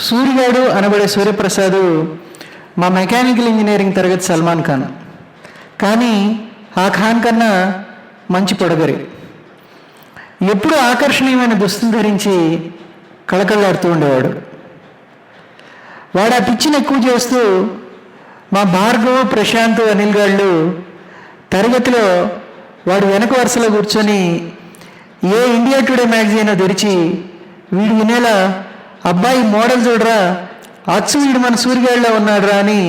సూర్యగాడు అనబడే సూర్యప్రసాద్ మా mechanical engineering తరగతి సల్మాన్ ఖాన్. కానీ ఆ ఖాన్ కన్నా మంచి పొడగరి. ఎప్పుడు ఆకర్షణీయమైన దుస్తులు ధరించి కళకళలాడుతూ ఉండేవాడు. వాడు ఆ పిచ్చిని ఎక్కువ చేస్తూ మా భార్గవ్ ప్రశాంత్ అనిల్ గాళ్ళు తరగతిలో వాడు వెనక వరుసలో కూర్చొని ఏ ఇండియా టుడే మ్యాగజైన్ తెరిచి వీడు వినేలా అబ్బాయి మోడల్ చూడరా అచ్చు వీడు మన సూర్యగాడిలో ఉన్నాడురా అని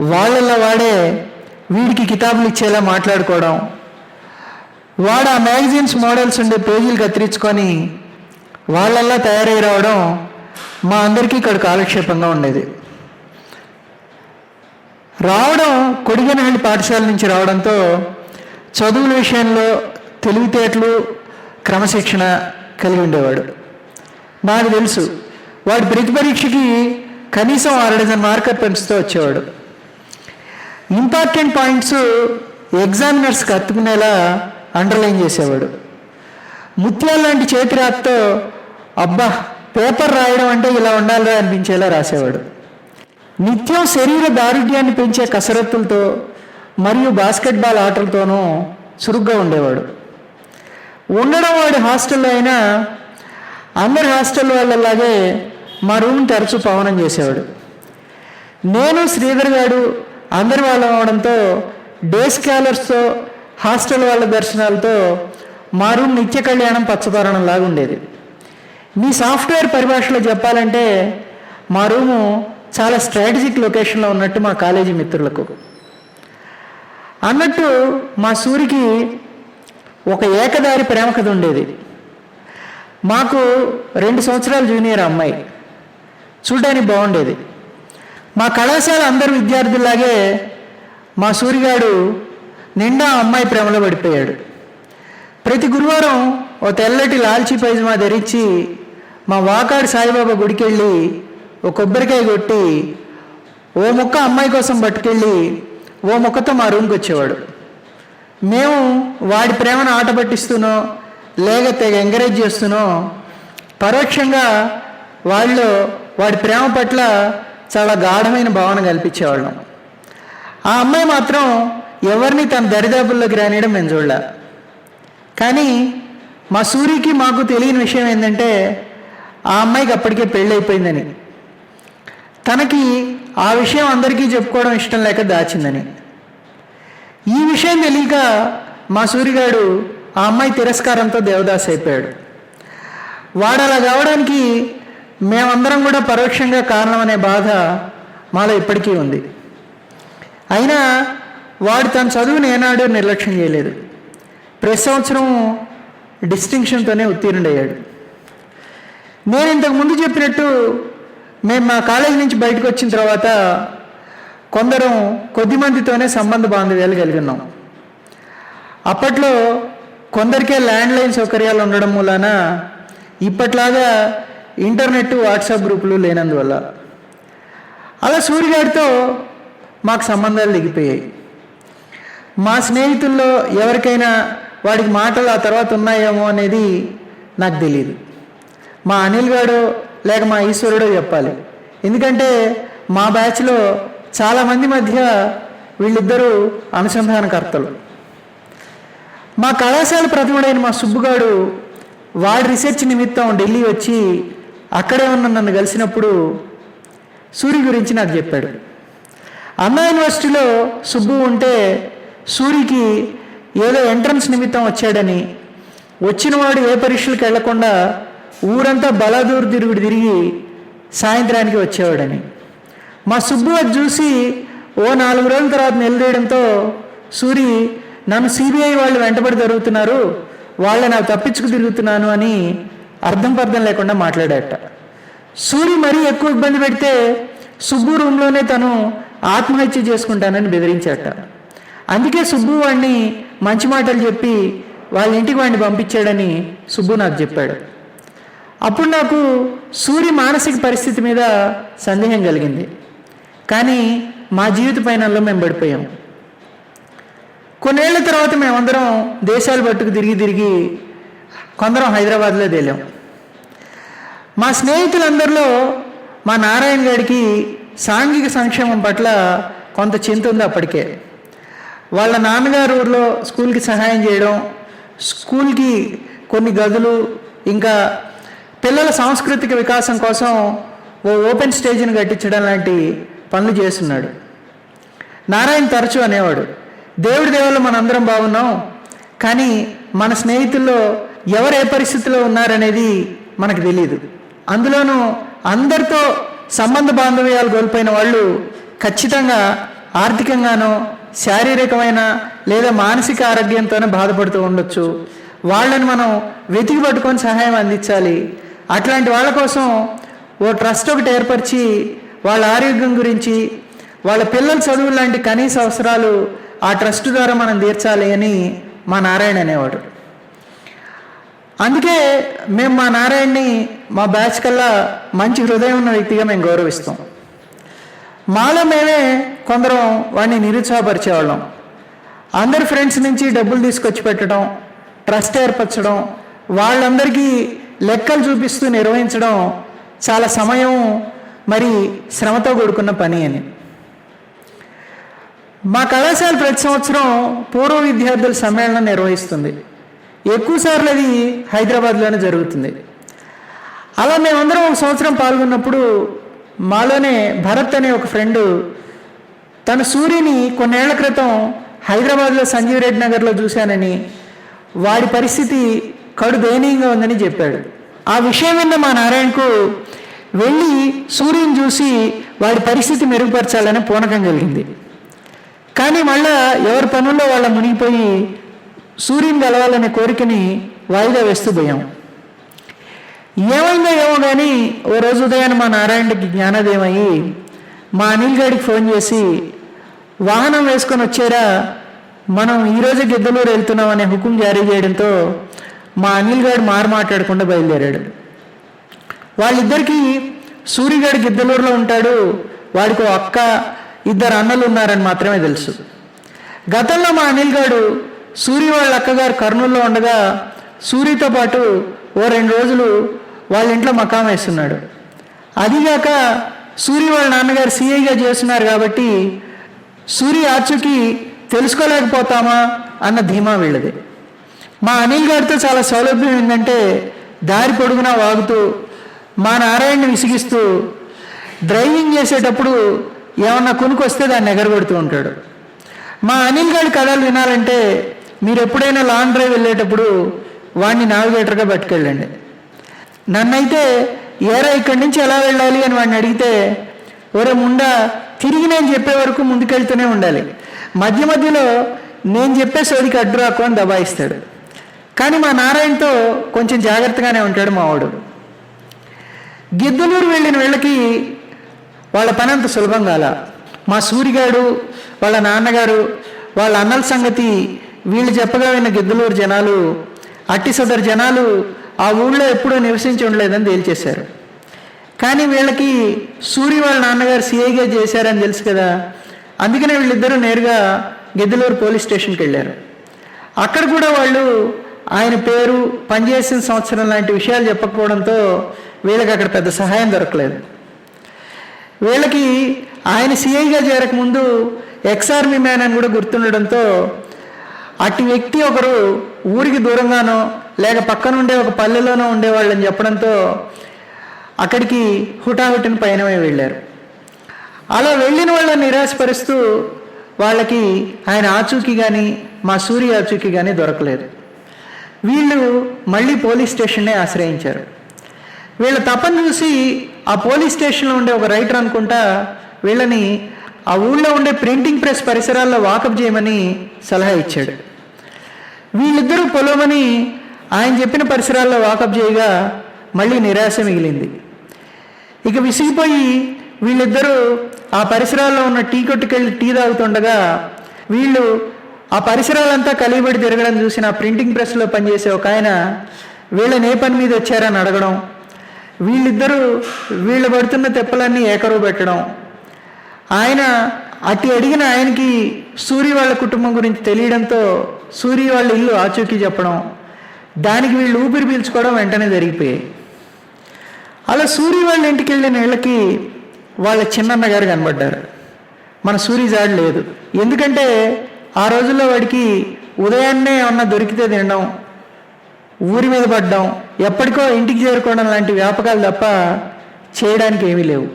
వాళ్ళల్లో వాడే వీడికి కితాబులు ఇచ్చేలా మాట్లాడుకోవడం. వాడు ఆ మ్యాగజైన్స్ మోడల్స్ ఉండే పేజీలు కత్తిరించుకొని వాళ్ళల్లా తయారై రావడం మా అందరికీ ఇక్కడ కాలక్షేపంగా ఉండేది. రావడం కొడిగనహళ్ళి పాఠశాల నుంచి రావడంతో చదువుల విషయంలో తెలివితేటలు క్రమశిక్షణ కలిగి ఉండేవాడు. నాకు తెలుసు. వాడు ప్రతి పరీక్షకి కనీసం ఆరు డజన్ మార్కర్ పెన్స్తో వచ్చేవాడు. ఇంపార్టెంట్ పాయింట్స్ ఎగ్జామినర్స్కి అత్తుకునేలా అండర్లైన్ చేసేవాడు. ముత్యాల లాంటి చేతిరాత్తో అబ్బా పేపర్ రాయడం అంటే ఇలా ఉండాలిరా అనిపించేలా రాసేవాడు. నిత్యం శరీర దారుఢ్యాన్ని పెంచే కసరత్తులతో మరియు బాస్కెట్బాల్ ఆటలతోనూ చురుగ్గా ఉండేవాడు. ఉండడం వాడి హాస్టల్లో అయినా అందరి హాస్టల్ వాళ్ళలాగే మా రూమ్ తరచూ పవనం చేసేవాడు. నేను శ్రీధర్ గారు అందరి వాళ్ళం అవడంతో డే స్కాలర్స్తో హాస్టల్ వాళ్ళ దర్శనాలతో మా రూమ్ నిత్య కళ్యాణం పచ్చదోరణం లాగా ఉండేది. మీ సాఫ్ట్వేర్ పరిభాషలో చెప్పాలంటే మా రూము చాలా స్ట్రాటజిక్ లొకేషన్లో ఉన్నట్టు మా కాలేజీ మిత్రులకు. అన్నట్టు మా సూరికి ఒక ఏకదారి ప్రేమ కథ ఉండేది. మాకు రెండు సంవత్సరాలు జూనియర్ అమ్మాయి. చూడడానికి బాగుండేది. మా కళాశాల అందరు విద్యార్థుల్లాగే మా సూర్యగాడు నిండా అమ్మాయి ప్రేమలో పడిపోయాడు. ప్రతి గురువారం ఓ తెల్లటి లాల్చీ పైజమా ధరించి మా వాకాడు సాయిబాబా గుడికి వెళ్ళి ఓ కొబ్బరికాయ కొట్టి ఓ ముక్క అమ్మాయి కోసం పట్టుకెళ్ళి ఓ ముక్కతో మా రూమ్కి వచ్చేవాడు మేము వాడి ప్రేమను ఆట పట్టిస్తున్నాం లేక తెగ ఎంకరేజ్ చేస్తున్నాం పరోక్షంగా వాళ్ళు వాడి ప్రేమ పట్ల చాలా గాఢమైన భావన కల్పించేవాళ్ళం. ఆ అమ్మాయి మాత్రం ఎవరిని తన దరిదాపుల్లోకి రానియడం మేము చూడలే. కానీ మా సూరికి మాకు తెలియని విషయం ఏంటంటే ఆ అమ్మాయికి అప్పటికే పెళ్ళి అయిపోయిందని తనకి ఆ విషయం అందరికీ చెప్పుకోవడం ఇష్టం లేక దాచిందని. ఈ విషయం తెలియక మా సూరిగాడు ఆ అమ్మాయి తిరస్కారంతో దేవదాస్ అయిపోయాడు. వాడు అలా కావడానికి మేమందరం కూడా పరోక్షంగా కారణం అనే బాధ మాలో ఇప్పటికీ ఉంది. అయినా వాడు తన చదువుని ఏనాడు నిర్లక్ష్యం చేయలేదు. ప్రతి సంవత్సరం డిస్టింక్షన్తోనే ఉత్తీర్ణుడయ్యాడు. నేను ఇంతకు ముందు చెప్పినట్టు మేము మా కాలేజీ నుంచి బయటకు వచ్చిన తర్వాత కొందరం కొద్దిమందితోనే సంబంధ బాంధవ్యాలు కలిగి ఉన్నాం. అప్పట్లో కొందరికే ల్యాండ్ లైన్ సౌకర్యాలు ఉండడం వలన ఇప్పట్లాగా ఇంటర్నెట్ వాట్సాప్ గ్రూపులు లేనందువల్ల. అలా సూర్యగాడితో మాకు సంబంధాలు దిగిపోయాయి. మా స్నేహితుల్లో ఎవరికైనా వాడికి మాటలు ఆ తర్వాత ఉన్నాయేమో అనేది నాకు తెలియదు మా అనిల్ గారు లేక మా ఈశ్వరుడో చెప్పాలి. ఎందుకంటే మా బ్యాచ్లో చాలామంది మధ్య వీళ్ళిద్దరూ అనుసంధానకర్తలు. మా కళాశాల ప్రతిముడైన మా సుబ్బుగాడు వాడి రీసెర్చ్ నిమిత్తం ఢిల్లీ వచ్చి అక్కడే ఉన్న నన్ను కలిసినప్పుడు సూరి గురించి నాకు చెప్పాడు. అన్నా యూనివర్సిటీలో సుబ్బు ఉంటే సూరికి ఏదో ఎంట్రన్స్ నిమిత్తం వచ్చాడని వచ్చినవాడు ఏ పరీక్షలకు వెళ్ళకుండా ఊరంతా బలాదూరు తిరుగుడు తిరిగి సాయంత్రానికి వచ్చేవాడని. మా సుబ్బు అది చూసి ఓ నాలుగు రోజుల తర్వాత నిలదీయడంతో సూరి నన్ను సిబిఐ వాళ్ళు వెంటబడి జరుగుతున్నారు వాళ్ళని నాకు తప్పించుకు తిరుగుతున్నాను అని అర్థం పర్థం లేకుండా మాట్లాడాట సూరి మరీ ఎక్కువ ఇబ్బంది పెడితే సుబ్బు రూమ్లోనే తను ఆత్మహత్య చేసుకుంటానని బెదిరించాట అందుకే సుబ్బు వాడిని మంచి మాటలు చెప్పి వాళ్ళ ఇంటికి వాడిని పంపించాడని సుబ్బు నాకు చెప్పాడు. అప్పుడు నాకు సూరి మానసిక పరిస్థితి మీద సందేహం కలిగింది. కానీ మా జీవిత పయనంలో మేము పడిపోయాం. కొన్నేళ్ళ తర్వాత మేమందరం దేశాలు పట్టుకు తిరిగి తిరిగి కొందరం హైదరాబాద్లో తేలాం. మా స్నేహితులందరిలో మా నారాయణ గారికి సాంఘిక సంక్షేమం పట్ల కొంత చింత ఉంది అప్పటికే. వాళ్ళ నాన్నగారు ఊర్లో స్కూల్కి సహాయం చేయడం స్కూల్కి కొన్ని గదులు ఇంకా పిల్లల సాంస్కృతిక వికాసం కోసం ఓ ఓపెన్ స్టేజ్ని కట్టించడం లాంటి పనులు చేస్తున్నాడు. నారాయణ తరచు అనేవాడు. దేవుడి దేవుళ్ళు మనందరం బాగున్నాం. కానీ మన స్నేహితుల్లో ఎవరు ఏ పరిస్థితిలో ఉన్నారనేది మనకు తెలియదు అందులోనూ అందరితో సంబంధ బాంధవ్యాలు కోల్పోయిన వాళ్ళు ఖచ్చితంగా ఆర్థికంగానో శారీరకమైన లేదా మానసిక ఆరోగ్యంతోనే బాధపడుతూ ఉండొచ్చు. వాళ్ళని మనం వెతికి పట్టుకొని సహాయం అందించాలి. అట్లాంటి వాళ్ళ కోసం ఓ ట్రస్ట్ ఒకటి ఏర్పరిచి వాళ్ళ ఆరోగ్యం గురించి వాళ్ళ పిల్లల చదువు లాంటి కనీస అవసరాలు ఆ ట్రస్ట్ ద్వారా మనం తీర్చాలి అని మా నారాయణ అనేవాడు. అందుకే మేము మా నారాయణని మా బ్యాచ్ కల్లా మంచి హృదయం ఉన్న వ్యక్తిగా మేము గౌరవిస్తాం. మాలో మేమే కొందరం వాడిని నిరుత్సాహపరిచేవాళ్ళం. అందరి ఫ్రెండ్స్ నుంచి డబ్బులు తీసుకొచ్చి పెట్టడం ట్రస్ట్ ఏర్పరచడం వాళ్ళందరికీ లెక్కలు చూపిస్తూ నిర్వహించడం చాలా సమయం మరి శ్రమతో కూడుకున్న పని అని. మా కళాశాల ప్రతి సంవత్సరం పూర్వ విద్యార్థుల సమ్మేళనం నిర్వహిస్తుంది. ఎక్కువసార్లు అది హైదరాబాద్లోనే జరుగుతుంది. అలా మేమందరం ఒక సంవత్సరం పాల్గొన్నప్పుడు మాలోనే భరత్ అనే ఒక ఫ్రెండు తన సూర్యుని కొన్నేళ్ళ క్రితం హైదరాబాద్లో సంజీవ్ రెడ్డి నగర్లో చూశానని వాడి పరిస్థితి కడు దయనీయంగా ఉందని చెప్పాడు. ఆ విషయం విన్న మా నారాయణకు వెళ్ళి సూర్యుని చూసి వాడి పరిస్థితి మెరుగుపరచాలని పూనకం కలిగింది. కానీ మళ్ళా ఎవరి పనుల్లో వాళ్ళ మునిగిపోయి సూర్యుని కలవాలనే కోరికని వాయిదా వేస్తూ పోయాం. ఏమైందో ఏమో కానీ ఓ రోజు ఉదయాన్ని మా నారాయణకి జ్ఞానదేమయ్యి మా అనిల్ గారికి ఫోన్ చేసి వాహనం వేసుకొని వచ్చారా? మనం ఈరోజు గిద్దలూరు వెళ్తున్నాం అనే హుకుం జారీ చేయడంతో మా అనిల్ గారు మారు మాట్లాడకుండా బయలుదేరాడు. వాళ్ళిద్దరికీ సూర్యగాడు గిద్దలూరులో ఉంటాడు వాడికి అక్క ఇద్దరు అన్నలు ఉన్నారని మాత్రమే తెలుసు. గతంలో మా అనిల్ గారు సూరి వాళ్ళ అక్కగారు కర్నూలులో ఉండగా సూరితో పాటు ఓ రెండు రోజులు వాళ్ళ ఇంట్లో మకాం వేస్తున్నాడు. అదిగాక సూరి వాళ్ళ నాన్నగారు సీఐగా చేస్తున్నారు కాబట్టి సూరి ఆచుకి తెలుసుకోలేకపోతామా అన్న ధీమా వీళ్ళది. మా అనిల్ గారితో చాలా సౌలభ్యం ఏంటంటే దారి పొడుగునా వాగుతూ మా నారాయణని విసిగిస్తూ డ్రైవింగ్ చేసేటప్పుడు ఏమన్నా కొనుకొస్తే దాన్ని ఎగరగొడుతూ ఉంటాడు. మా అనిల్ గారి కథలు వినాలంటే మీరు ఎప్పుడైనా లాంగ్ డ్రైవ్ వెళ్ళేటప్పుడు వాడిని నావిగేటర్గా పట్టుకెళ్ళండి. నన్నైతే ఏరా ఇక్కడి నుంచి ఎలా వెళ్ళాలి అని వాడిని అడిగితే ఒరే ముండా తిరిగి నేను చెప్పే వరకు ముందుకెళ్తూనే ఉండాలి. మధ్య మధ్యలో నేను చెప్పే సోదికి అడ్డు రాకు అని దబాయిస్తాడు. కానీ మా నారాయణతో కొంచెం జాగ్రత్తగానే ఉంటాడు మావాడు. గిద్దలూరు వెళ్ళిన వీళ్ళకి వాళ్ళ పని అంత సులభం కాల. మా సూరిగాడు వాళ్ళ నాన్నగారు వాళ్ళ అన్నల సంగతి వీళ్ళు చెప్పగా విన్న గిద్దలూరు జనాలు అట్టి సదరు జనాలు ఆ ఊళ్ళో ఎప్పుడూ నివసించి ఉండలేదని తేల్చేశారు. కానీ వీళ్ళకి సూరి వాళ్ళ నాన్నగారు సిఐగా చేశారని తెలుసు కదా. అందుకనే వీళ్ళిద్దరూ నేరుగా గిద్దలూరు పోలీస్ స్టేషన్కి వెళ్ళారు. అక్కడ కూడా వాళ్ళు ఆయన పేరు పనిచేసిన సంవత్సరం లాంటి విషయాలు చెప్పకపోవడంతో వీళ్ళకి అక్కడ పెద్ద సహాయం దొరకలేదు. వీళ్ళకి ఆయన సిఐగా చేరకముందు ఎక్స్ఆర్మీ మ్యాన్ అని కూడా గుర్తుండడంతో అట్టి వ్యక్తి ఒకరు ఊరికి దూరంగానో లేక పక్కన ఉండే ఒక పల్లెలోనో ఉండేవాళ్ళని చెప్పడంతో అక్కడికి హుటాహుటిన పయనమై వెళ్ళారు. అలా వెళ్ళిన వాళ్ళని నిరాశపరుస్తూ వాళ్ళకి ఆయన ఆచూకీ కానీ మా సూర్య ఆచూకీ కానీ దొరకలేదు. వీళ్ళు మళ్ళీ పోలీస్ స్టేషన్నే ఆశ్రయించారు. వీళ్ళ తపను చూసి ఆ పోలీస్ స్టేషన్లో ఉండే ఒక రైటర్ అనుకుంటా వీళ్ళని ఆ ఊళ్ళో ఉండే ప్రింటింగ్ ప్రెస్ పరిసరాల్లో వాకప్ చేయమని సలహా ఇచ్చాడు. వీళ్ళిద్దరూ పొలమని ఆయన చెప్పిన పరిసరాల్లో వాకప్ చేయగా మళ్ళీ నిరాశ మిగిలింది. ఇక విసిగిపోయి వీళ్ళిద్దరూ ఆ పరిసరాల్లో ఉన్న టీ కొట్టుకెళ్ళి టీ తాగుతుండగా వీళ్ళు ఆ పరిసరాలంతా కలిగిబడి తిరగడం చూసిన ఆ ప్రింటింగ్ ప్రెస్లో పనిచేసే ఒక ఆయన వీళ్ళని ఏ పని మీద వచ్చారని అడగడం వీళ్ళిద్దరూ వీళ్ళు పడుతున్న తెప్పలన్నీ ఏకరువు పెట్టడం. ఆయన అట్టి అడిగిన ఆయనకి సూర్య వాళ్ళ కుటుంబం గురించి తెలియడంతో సూర్య వాళ్ళ ఇల్లు ఆచూకీ చెప్పడం దానికి వీళ్ళు ఊపిరి పీల్చుకోవడం వెంటనే జరిగిపోయాయి. అలా సూరి వాళ్ళ ఇంటికి వెళ్ళిన వీళ్ళకి వాళ్ళ చిన్నన్న గారు కనబడ్డారు. మన సూరి జాడు లేదు. ఎందుకంటే ఆ రోజుల్లో వాడికి ఉదయాన్నే ఏమన్నా దొరికితే తినడం ఊరి మీద పడ్డం ఎప్పటికో ఇంటికి చేరుకోవడం లాంటి వ్యాపకాలు తప్ప చేయడానికి ఏమీ లేవు.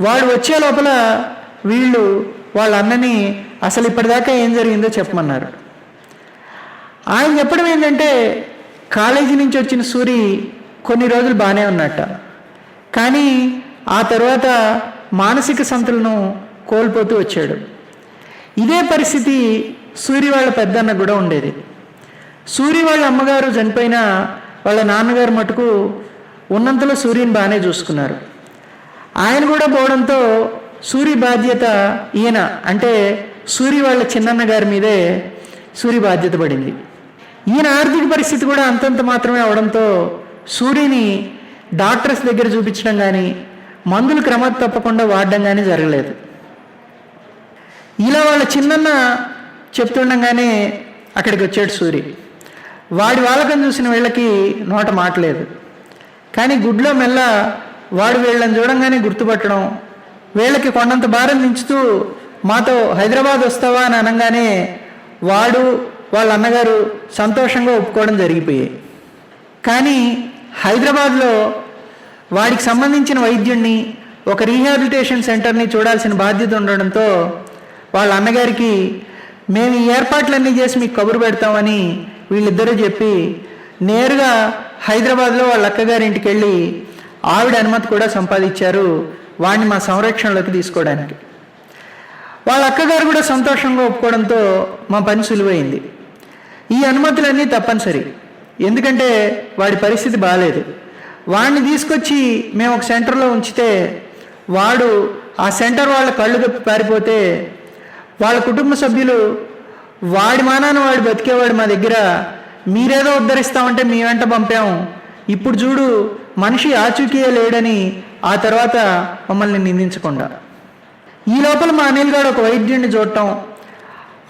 వాడు వచ్చే లోపల వీళ్ళు వాళ్ళ అన్నని అసలు ఇప్పటిదాకా ఏం జరిగిందో చెప్పమన్నారు. ఆయన చెప్పడం ఏంటంటే కాలేజీ నుంచి వచ్చిన సూరి కొన్ని రోజులు బాగానే ఉన్నట్ట కానీ ఆ తర్వాత మానసిక సంతులను కోల్పోతూ వచ్చాడు. ఇదే పరిస్థితి సూరి వాళ్ళ పెద్దన్న కూడా ఉండేది. సూరి వాళ్ళ అమ్మగారు చనిపోయినా వాళ్ళ నాన్నగారు మటుకు ఉన్నంతలో సూర్యుని బాగానే చూసుకున్నారు. ఆయన కూడా పోవడంతో సూరి బాధ్యత ఈయన అంటే సూరి వాళ్ళ చిన్నన్న గారి మీదే సూరి బాధ్యత పడింది. ఈయన ఆర్థిక పరిస్థితి కూడా అంతంత మాత్రమే అవడంతో సూర్యుని డాక్టర్స్ దగ్గర చూపించడం కానీ మందులు క్రమ తప్పకుండా వాడడం కానీ జరగలేదు. ఇలా వాళ్ళ చిన్నన్న చెప్తుండగానే అక్కడికి వచ్చాడు సూరి వాడి వాళ్ళకం చూసిన వీళ్ళకి నోట మాటలేదు కానీ గుడ్లో మెల్ల వాడు వీళ్ళని చూడంగానే గుర్తుపట్టడం వీళ్ళకి కొండంత భారం దించుతూ మాతో హైదరాబాద్ వస్తావా అని అనగానే వాడు వాళ్ళ అన్నగారు సంతోషంగా ఒప్పుకోవడం జరిగిపోయాయి. కానీ హైదరాబాద్లో వాడికి సంబంధించిన వైద్యుణ్ణి ఒక రీహాబిలిటేషన్ సెంటర్ని చూడాల్సిన బాధ్యత ఉండడంతో వాళ్ళ అన్నగారికి మేము ఈ ఏర్పాట్లన్నీ చేసి మీకు కబురు పెడతామని వీళ్ళిద్దరూ చెప్పి నేరుగా హైదరాబాద్లో వాళ్ళ అక్కగారింటికి వెళ్ళి ఆవిడ అనుమతి కూడా సంపాదించారు వాడిని మా సంరక్షణలోకి తీసుకోవడానికి. వాళ్ళ అక్కగారు కూడా సంతోషంగా ఒప్పుకోవడంతో మా పని సులువైంది. ఈ అనుమతులన్నీ తప్పనిసరి. ఎందుకంటే వాడి పరిస్థితి బాగాలేదు వాడిని తీసుకొచ్చి మేము ఒక సెంటర్లో ఉంచితే వాడు ఆ సెంటర్ వాళ్ళ కళ్ళు కప్పి పారిపోతే వాళ్ళ కుటుంబ సభ్యులు వాడి మానాన వాడు బతికేవాడు మా దగ్గర. మీరేదో ఉద్ధరిస్తామంటే మీ వెంట పంపాం ఇప్పుడు చూడు మనిషి ఆచూకీయ లేడని ఆ తర్వాత మమ్మల్ని నిందించకుండా. ఈ లోపల మా అనిల్ గారు ఒక వైద్యుడిని చూడటం.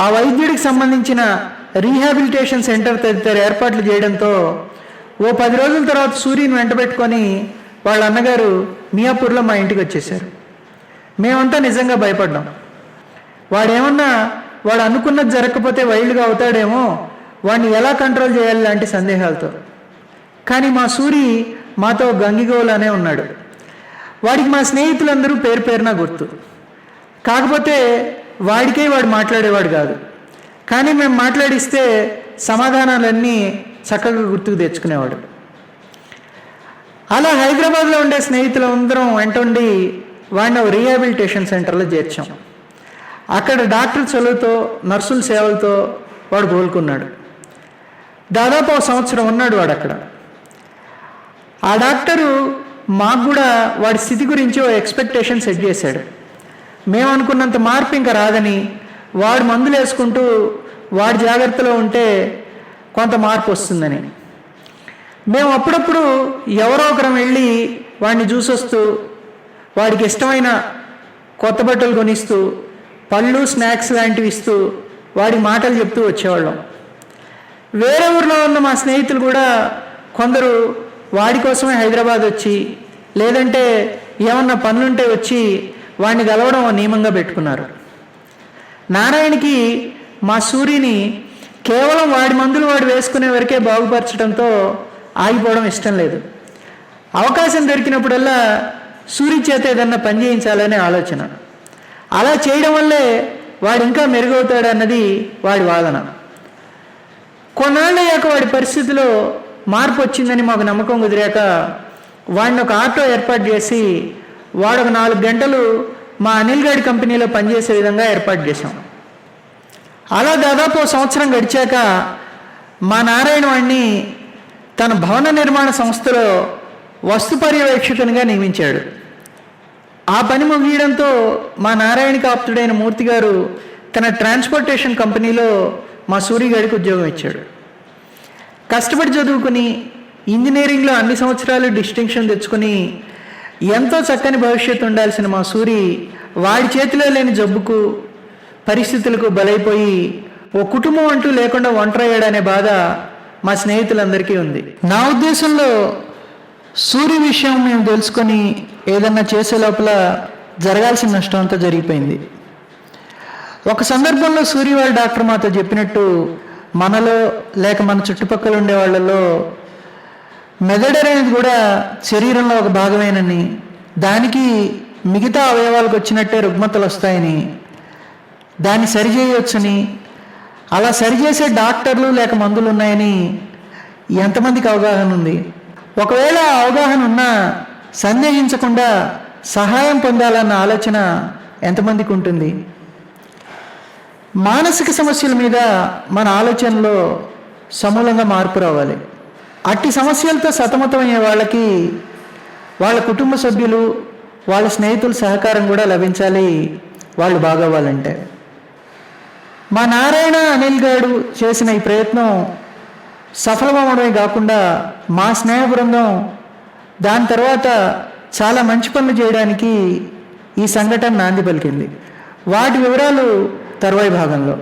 ఆ వైద్యుడికి సంబంధించిన రీహాబిలిటేషన్ సెంటర్ తదితర ఏర్పాట్లు చేయడంతో ఓ పది రోజుల తర్వాత సూర్యుని వెంట పెట్టుకొని వాళ్ళ అన్నగారు మియాపూర్లో మా ఇంటికి వచ్చేసారు మేమంతా నిజంగా భయపడ్డాం. వాడేమన్నా వాడు అనుకున్నది జరగకపోతే వైల్డ్గా అవుతాడేమో. వాడిని ఎలా కంట్రోల్ చేయాలి లాంటి సందేహాలతో. కానీ మా సూరి మాతో గంగిగోలానే ఉన్నాడు. వాడికి మా స్నేహితులందరూ పేరు పేరున గుర్తు. కాకపోతే వాడికే వాడు మాట్లాడేవాడు కాదు. కానీ మేము మాట్లాడిస్తే సమాధానాలన్నీ చక్కగా గుర్తుకు తెచ్చుకునేవాడు. అలా హైదరాబాద్లో ఉండే స్నేహితులందరం వెంటుండి వాడిని రీహాబిలిటేషన్ సెంటర్లో చేర్చాం. అక్కడ డాక్టర్ చదువుతో నర్సుల సేవలతో వాడు కోలుకున్నాడు. దాదాపు ఒక సంవత్సరం ఉన్నాడు వాడు అక్కడ ఆ డాక్టరు మాకు కూడా వాడి స్థితి గురించి ఓ ఎక్స్పెక్టేషన్ సెట్ చేశాడు. మేము అనుకున్నంత మార్పు ఇంకా రాదని వాడు మందులు వేసుకుంటూ వాడి జాగ్రత్తలో ఉంటే కొంత మార్పు వస్తుందని. మేము అప్పుడప్పుడు ఎవరో ఒకరం వెళ్ళి వాడిని చూసొస్తూ వాడికి ఇష్టమైన కొత్త బట్టలు కొనిస్తూ పళ్ళు స్నాక్స్ లాంటివి ఇస్తూ వాడి మాటలు చెప్తూ వచ్చేవాళ్ళం. వేరే ఊర్లో ఉన్న మా స్నేహితులు కూడా కొందరు వాడి కోసమే హైదరాబాద్ వచ్చి లేదంటే ఏమన్నా పనులుంటే వచ్చి వాడిని కలవడం నియమంగా పెట్టుకున్నారు. నారాయణకి మా సూర్యుని కేవలం వాడి మందులు వాడు వేసుకునే వరకే బాగుపరచడంతో ఆగిపోవడం ఇష్టం లేదు. అవకాశం దొరికినప్పుడల్లా సూర్య చేత ఏదన్నా పని చేయించాలనే ఆలోచన. అలా చేయడం వల్లే వాడు ఇంకా మెరుగవుతాడన్నది వాడి వాదన. కొన్నాళ్ళయ్యాక వాడి పరిస్థితిలో మార్పు వచ్చిందని మాకు నమ్మకం కుదిరాక వాడిని ఒక ఆటో ఏర్పాటు చేసి వాడు ఒక నాలుగు గంటలు మా అనిల్ గడి కంపెనీలో పనిచేసే విధంగా ఏర్పాటు చేశాం. అలా దాదాపు సంవత్సరం గడిచాక మా నారాయణ వాడిని తన భవన నిర్మాణ సంస్థలో వస్తు పర్యవేక్షకునిగా నియమించాడు. ఆ పని ముగియడంతో మా నారాయణకి ఆప్తుడైన మూర్తి గారు తన ట్రాన్స్పోర్టేషన్ కంపెనీలో మా సూర్యగాడికి ఉద్యోగం ఇచ్చాడు. కష్టపడి చదువుకుని ఇంజనీరింగ్లో అన్ని సంవత్సరాలు డిస్టింక్షన్ తెచ్చుకుని ఎంతో చక్కని భవిష్యత్తు ఉండాల్సిన మా సూరి వాడి చేతిలో లేని జబ్బుకు పరిస్థితులకు బలైపోయి ఓ కుటుంబం అంటూ లేకుండా ఒంటరయ్యాడనే బాధ మా స్నేహితులందరికీ ఉంది. నా ఉద్దేశంలో సూర్య విషయం మేము తెలుసుకొని ఏదన్నా చేసే లోపల జరగాల్సిన నష్టం అంతా జరిగిపోయింది. ఒక సందర్భంలో సూర్యవాళ్ళ డాక్టర్ మాతో చెప్పినట్టు మనలో లేక మన చుట్టుపక్కల ఉండే వాళ్ళలో మెదడు అనేది కూడా శరీరంలో ఒక భాగమేనని దానికి మిగతా అవయవాలకు వచ్చినట్టే రుగ్మతలు వస్తాయని దాన్ని సరిచేయవచ్చని అలా సరిచేసే డాక్టర్లు లేక మందులు ఉన్నాయని ఎంతమందికి అవగాహన ఉంది? ఒకవేళ అవగాహన ఉన్నా సందేహించకుండా సహాయం పొందాలన్న ఆలోచన ఎంతమందికి ఉంటుంది? మానసిక సమస్యల మీద మన ఆలోచనలో సమూలంగా మార్పు రావాలి. అట్టి సమస్యలతో సతమతమయ్యే వాళ్ళకి వాళ్ళ కుటుంబ సభ్యులు వాళ్ళ స్నేహితుల సహకారం కూడా లభించాలి వాళ్ళు బాగవ్వాలంటే. మా నారాయణ అనిల్ గారు చేసిన ఈ ప్రయత్నం సఫలమవడమే కాకుండా మా స్నేహ బృందం దాని తర్వాత చాలా మంచి పనులు చేయడానికి ఈ సంఘటన నాంది పలికింది. వాటి వివరాలు తర్వాయి భాగంలో.